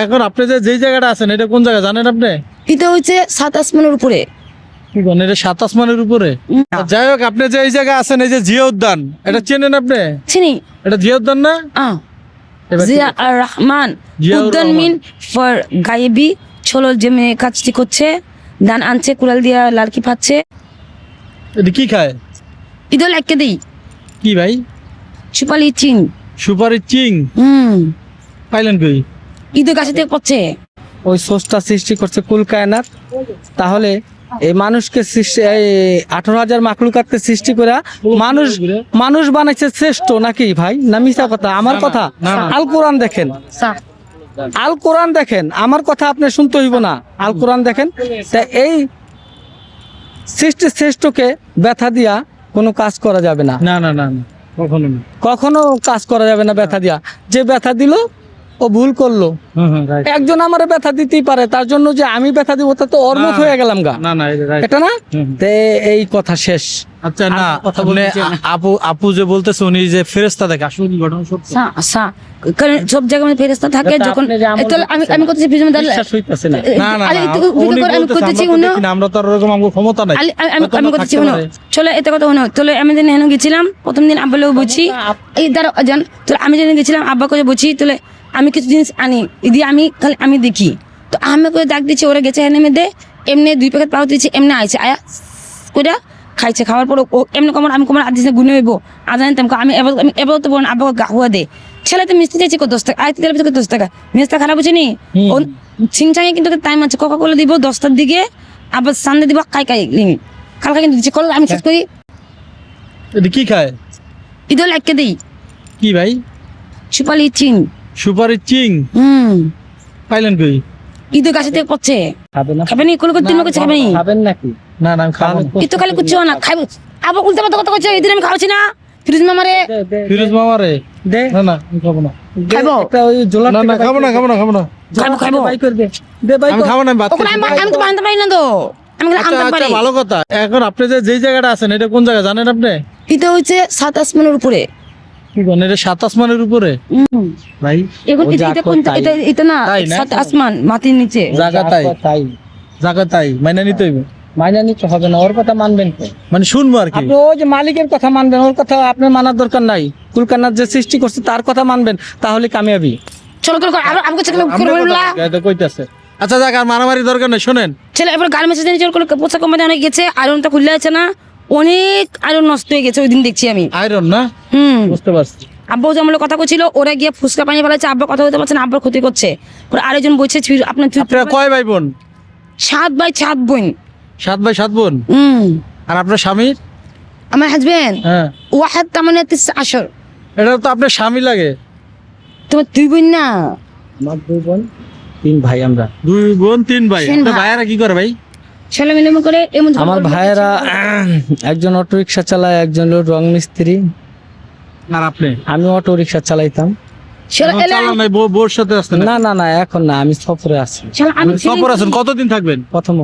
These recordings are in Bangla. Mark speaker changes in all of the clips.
Speaker 1: এখন আপনি যে যেই জায়গাটা আছেন এটা কোন জায়গা? জানেন আপনি?
Speaker 2: এটা হচ্ছে সাত আসমানের উপরে।
Speaker 1: কি বলেন এটা সাত আসমানের উপরে? যাই হোক আপনি যে এই জায়গায় আছেন এই যে জিয়া উদ্যান এটা চেনেন আপনি?
Speaker 2: চিনি।
Speaker 1: এটা জিয়া উদ্যান না
Speaker 2: আহ জিয়া আর রহমান
Speaker 1: জিয়াউর
Speaker 2: উদ্যান
Speaker 1: রহমান।
Speaker 2: মিন ফর গায়েবি ছোলো যে মেয়ে কাজটি করছে ধান আনছে কুড়াল দিয়া লালকি পাচ্ছে
Speaker 1: এটা কি খায়?
Speaker 2: ইদল একে দিই।
Speaker 1: কি ভাই?
Speaker 2: সুপালি চিন
Speaker 1: সুপারি চিং।
Speaker 2: হুম।
Speaker 1: পাইলেন কই?
Speaker 2: ঈদের কাছে থেকে পড়ছে?
Speaker 3: ওই সোর্সটা সৃষ্টি করছে কুল কায়নাত। তাহলে এই মানুষকে সৃষ্টি এই আঠারো হাজার মাকলুকাতকে সৃষ্টি করে মানুষ মানুষ বানাইছে শ্রেষ্ঠ নাকি ভাই? না মিশা কথা আমার কথা। আল কোরআন দেখেন। আল কোরআন দেখেন আমার কথা আপনি শুনতে হইব না। আল কোরআন দেখেন তা এই সৃষ্টি শ্রেষ্ঠকে ব্যথা দিয়া কোনো কাজ করা যাবে না।
Speaker 1: না না না না কখনো না।
Speaker 3: কখনো কাজ করা যাবে না ব্যথা দিয়া। যে ব্যথা দিল ও ভুল করল
Speaker 1: হুম হুম right.
Speaker 3: একজন আমার ব্যথা দিতেই পারে তার জন্য যে আমি ব্যথা দিব তা তো অর্মুখ
Speaker 1: না।
Speaker 3: হয়ে গেলাম গা
Speaker 1: না না এটা
Speaker 3: না। তে এই কথা শেষ
Speaker 1: আচ্ছা না। আপু আপু যে বলতেছে উনি যে ফেরেস্তা দেখে আসলে কি ঘটনা সত্য
Speaker 2: সা কারণ সব জায়গায় মানে ফেরেস্তা থাকে
Speaker 3: এটা
Speaker 2: যখন আমি আমি। করতেছি ফিজমে
Speaker 3: না
Speaker 1: না উনি
Speaker 2: আমি করতেছি উনি
Speaker 1: আমরা তো আমাদের ক্ষমতা নাই
Speaker 2: আমি আমি- করতেছি
Speaker 1: থাকতে
Speaker 2: শুনো এটা কথা শুনো চলো আমি দিন হেন গেছিলাম প্রথম দিন আব্বা লোক বুঝছি এই দ্বারা তো আমি যেদিন গেছিলাম আব্বা করে তাহলে আমি কিছু জিনিস আনি ইদি আমি খালি আমি দেখি। তো আমি করে ডাক দিচ্ছি ওরা গেছে এনে মেদে এমনি দুই প্যাকেট পাওয়া দিচ্ছি এমনি আইছে আয়া কইরা খাইছে খাওয়ার পর ও এমনি কমন আমি কমন আদিসে গুনে হইব। আজ জানতাম আমি এবার আমি এবার তো বলুন আব্বা গাহুয়া দে। ছেলে তো মিষ্টি চাইছি দশ টাকা? আইতে দিলে কত দশ টাকা। মিষ্টি খারাপ হচ্ছে নি? ও চিংচাঙে কিন্তু টাইম আছে কোকা কোলা দিব দশটার দিকে আবার সানডে দিব কাই কাই লিং কালকে কিন্তু দিচ্ছে কল আমি শেষ করি।
Speaker 1: এটা কি খায়?
Speaker 2: ঈদল একে দিই।
Speaker 1: কি ভাই?
Speaker 2: সুপালি চিন।
Speaker 1: সুপারি চিং।
Speaker 2: হুম।
Speaker 1: পাইলেন কই?
Speaker 2: ঈদের কাছে থেকে পড়ছে।
Speaker 3: না।
Speaker 2: খাবে নি? কোনো দিন নি?
Speaker 3: খাবেন নাকি?
Speaker 1: না না আমি খাব।
Speaker 2: খালি কুচ্ছ না খাইব। আবার উল্টা পাল্টা কথা ঈদের আমি খাওয়াছি না। ফ্রিজ মামারে।
Speaker 1: ফিরোজ মামা রে
Speaker 3: দে,
Speaker 1: না না আমি খাব না।
Speaker 2: খাব।
Speaker 3: একটা ওই জোলার
Speaker 1: না না খাব না খাব না খাব না।
Speaker 3: করে-
Speaker 2: খাব, খাব।
Speaker 3: বাই করে দে। দে বাই
Speaker 1: আমি খাব না খাইছি।
Speaker 2: আমি তো বানতে পারি না তো। আমি
Speaker 1: আচ্ছা
Speaker 2: আনতে
Speaker 1: আচ্ছা
Speaker 2: পারি।
Speaker 1: ভালো কথা। এখন আপনি যে যেই জায়গাটা আছেন এটা কোন জায়গা? জানেন আপনি?
Speaker 2: এটা হচ্ছে সাত আসমানের উপরে।
Speaker 1: এটা সাত আসমানের উপরে? ভাই
Speaker 2: এটা
Speaker 3: যা
Speaker 2: এটা
Speaker 3: কর
Speaker 2: কোন এটা এটা না সাত আসমান মাটির নিচে।
Speaker 1: জায়গা তাই।
Speaker 3: তাই।
Speaker 1: জায়গা তাই। মাইনা নিতে হইবে।
Speaker 3: মাইনা নিতে হবে না ওর কথা মানবেন
Speaker 1: মানে শুনব আর কি।
Speaker 3: ওই যে মালিকের কথা মানবেন ওর কথা আপনার মানার দরকার নাই। কুলকান্নার যে সৃষ্টি করছে তার কথা মানবেন তাহলে কামিয়াবি।
Speaker 2: চলো চলো আমাকে
Speaker 1: কইতাছে। আচ্ছা যাক আর মারামারি দরকার নাই শোনেন।
Speaker 2: ছেলে এবার গার্মেন্টস চল পোশাক কোম্পানি অনেক গেছে আয়রনটা খুললে আছে না। অনেক আয়রন নষ্ট হয়ে গেছে ওই দিন দেখছি আমি।
Speaker 1: আয়রন না?
Speaker 2: হুম।
Speaker 1: বুঝতে পারছি।
Speaker 2: আব্বাও যেমন কথা করছিল ওরা গিয়ে ফুসকা পানি ফেলাচ্ছে আব্বা কথা বলতে পারছে না আব্বার ক্ষতি করছে। ওরা আরেকজন বলছে আপনার
Speaker 1: কয় ভাই বোন
Speaker 2: সাত বাই সাত বোন।
Speaker 1: সাত ভাই সাত বোন?
Speaker 2: হুম।
Speaker 1: আর আপনার স্বামীর
Speaker 2: আমার হাজবেন্ড
Speaker 1: হ্যাঁ।
Speaker 2: ওয়াহাদ তামানে তিস আসর
Speaker 1: এটা তো আপনার স্বামী লাগে।
Speaker 2: তোমার দুই বোন না?
Speaker 3: আমার দুই বোন তিন ভাই আমরা।
Speaker 1: দুই বোন তিন ভাই।
Speaker 2: ভাই।
Speaker 1: ভাইয়ারা কি করে ভাই?
Speaker 2: ছেলে করে এমন
Speaker 3: আমার ভাইয়েরা একজন অটো রিক্সা চালায় একজন রং মিস্ত্রি।
Speaker 1: আর আপনি?
Speaker 3: আমি অটো রিক্সা চালাইতাম।
Speaker 1: বউর সাথে আসতেন
Speaker 3: না না না এখন না আমি সফরে আছি।
Speaker 2: ছেলে
Speaker 1: আছেন কতদিন থাকবেন?
Speaker 3: প্রথম।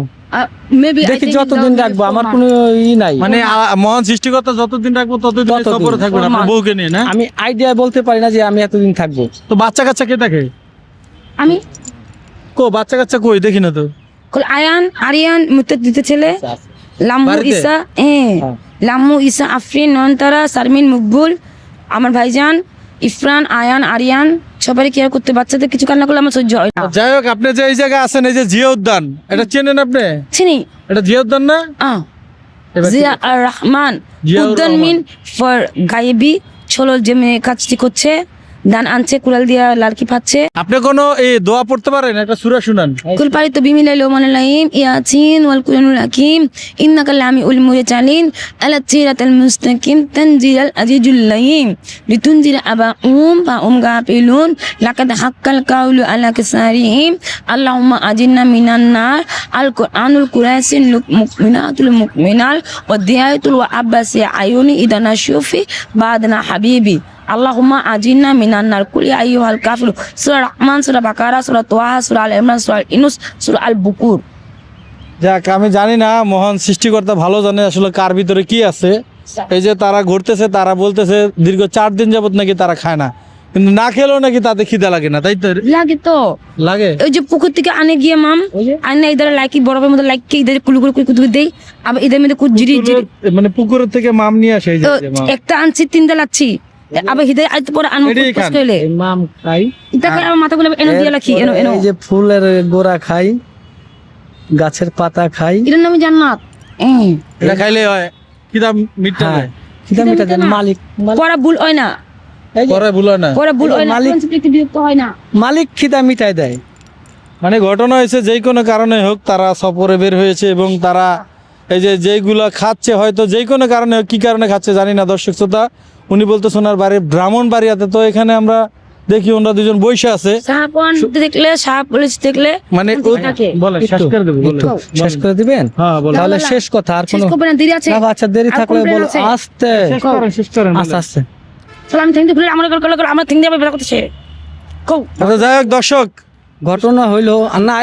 Speaker 3: দেখি যতদিন রাখব আমার কোনো ই নাই।
Speaker 1: মানে মহান সৃষ্টিকর্তা যতদিন রাখব ততদিন এই
Speaker 3: ততদিন।
Speaker 1: সফরে থাকবেন আপনার বউকে নিয়ে না?
Speaker 3: আমি আইডিয়া বলতে পারি না যে আমি এতদিন থাকব।
Speaker 1: তো বাচ্চা কাচ্চা কে থাকে
Speaker 2: আমি
Speaker 1: কো বাচ্চা কাচ্চা কই? দেখি না তো।
Speaker 2: কল আয়ান আরিয়ান মুতে দিতে ছেলে লাম্মু
Speaker 1: বাড়িতে?
Speaker 2: ইসা হ্যাঁ
Speaker 3: হ্যাঁ।
Speaker 2: লাম্মু ইসা আফরিন নয়নতারা শারমিন মকবুল আমার ভাইজান ইফরান আয়ান আরিয়ান সবারই কেয়ার করতে বাচ্চাদের কিছু কান্না করলে আমার সহ্য হয় না।
Speaker 1: যাই হোক আপনি যে এই জায়গায় আছেন এই যে জিয়া উদ্যান এটা চেনেন আপনি?
Speaker 2: চিনি।
Speaker 1: এটা জিয়া উদ্যান না কি-
Speaker 2: জিয়া আর রহমান উদ্যান মিন ফর গায়েবি ছোলো যে মেয়ে কাজটি করছে ধান আনছে কুড়াল দিয়া লালকি পাচ্ছে
Speaker 1: আপনি কোনো এই দোয়া পড়তে পারেন? একটা সূরা শুনান।
Speaker 2: কুল পারি তো বিমিলাই লোমান লাইম ইয়াসিন ওয়াল কুরআনুল হাকিম ইন্নাকা লামি উল মুরসালিন আলা সিরাতাল মুস্তাকিম তানজিলাল আজিজুল লাইম লিতুনজিরা আবা উম ফা উম গা গাফিলুন লাকাদ হাক্কাল কাউলু আলা কাসারিহিম। আল্লাহুম্মা আজিন্না মিনান নার আল কুরআনুল কুরাসিন লুক মুকমিনাতুল মুকমিনাল ওয়া দিয়াতুল ওয়া আব্বাসি আয়ুনি ইদানা শুফি বাদনা হাবিবি। আল্লাহুম্মা আজিন্না মিনান নার কুলি আইয়ুহাল কাফিরু। সূরা রহমান সূরা বাকারা সূরা তোহা সূরা আল ইমরান সূরা আল ইনুস সূরা আল বুকুর।
Speaker 1: যাক আমি জানি না মহান সৃষ্টিকর্তা ভালো জানে আসলে কার ভিতরে কি আছে। এই যে তারা ঘুরতেছে তারা বলতেছে দীর্ঘ চার দিন যাবত নাকি তারা খায় না। কিন্তু না খেলেও নাকি তাতে খিদা লাগে না তাই তো?
Speaker 2: লাগে তো।
Speaker 1: লাগে?
Speaker 2: ওই যে পুকুর থেকে আনে গিয়ে মাম আনে ইধারে লাইকি বরফের মধ্যে লাইকি ইধারে কুলু কুলু কুলু দেই আবার ইধার মধ্যে কুচ জিরি জিরি।
Speaker 1: মানে পুকুর থেকে মাম নিয়ে আসে এই যে।
Speaker 2: একটা আনছি তিনটা লাচ্ছি। আবার পরে কইলে?
Speaker 3: মাম খাই।
Speaker 2: ইতা করে আমার মাথাগুলো এনো দিয়ে রাখি এনো এনো।
Speaker 3: এই যে ফুলের গোড়া খাই গাছের পাতা খাই।
Speaker 2: এটার নামে জান্নাত।
Speaker 1: এটা খাইলে হয়। মিটটা
Speaker 3: হ্যাঁ মালিক
Speaker 2: পরে ভুল হয় না।
Speaker 3: যে
Speaker 1: পরে ভুলো না।
Speaker 2: পরে ভুল হয় না।
Speaker 3: মালিক-
Speaker 2: কনসেপ্ট বিরক্ত হয় না।
Speaker 3: মালিক খিদা মিটাই দেয়?
Speaker 1: মানে ঘটনা হয়েছে যেই কোনো কারণে হোক তারা সফরে বের হয়েছে এবং তারা এই যে যেইগুলো খাচ্ছে হয়তো যেই কোনো কারণে হোক, কি কারণে খাচ্ছে জানি না দর্শক শ্রোতা। উনি বলতে সোনার বাড়ি ব্রাহ্মণ বাড়িয়াতে তো এখানে আমরা দেখি ওনারা দুজন বৈশা আছে।
Speaker 2: দেখলে সাহাব পুলিশ দেখলে
Speaker 1: মানে বলেন শেষ করে দেবো
Speaker 3: শেষ করে দিবেন?
Speaker 1: হ্যাঁ
Speaker 3: তাহলে। শেষ কথা আর কোনো
Speaker 2: দেরি আছে।
Speaker 3: না, আচ্ছা দেরি থাকলে বলো? আস্তে।
Speaker 1: শেষ করেন শেষ করেন
Speaker 3: আস্তে আস্তে
Speaker 2: চল আমি থ্যাংক আমরা কল কল আমরা থ্যাংক ইউ বের করতেছে। কও।
Speaker 1: আচ্ছা যাই হোক দর্শক।
Speaker 3: ঘটনা হইল না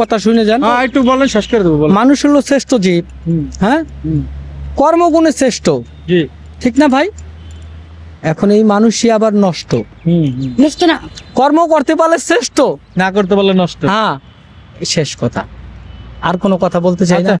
Speaker 3: কথা শুনে যান।
Speaker 1: হ্যাঁ একটু বলেন শেষ করে দেবো
Speaker 3: মানুষ হলো শ্রেষ্ঠ জীব হ্যাঁ? কর্মগুণে শ্রেষ্ঠ। ঠিক না ভাই? এখন এই মানুষই আবার নষ্ট।
Speaker 1: নষ্ট হুম।
Speaker 2: না।
Speaker 3: কর্ম করতে পারলে শ্রেষ্ঠ।
Speaker 1: না করতে পারলে নষ্ট।
Speaker 3: হ্যাঁ শেষ কথা। আর কোনো কথা বলতে চাই না।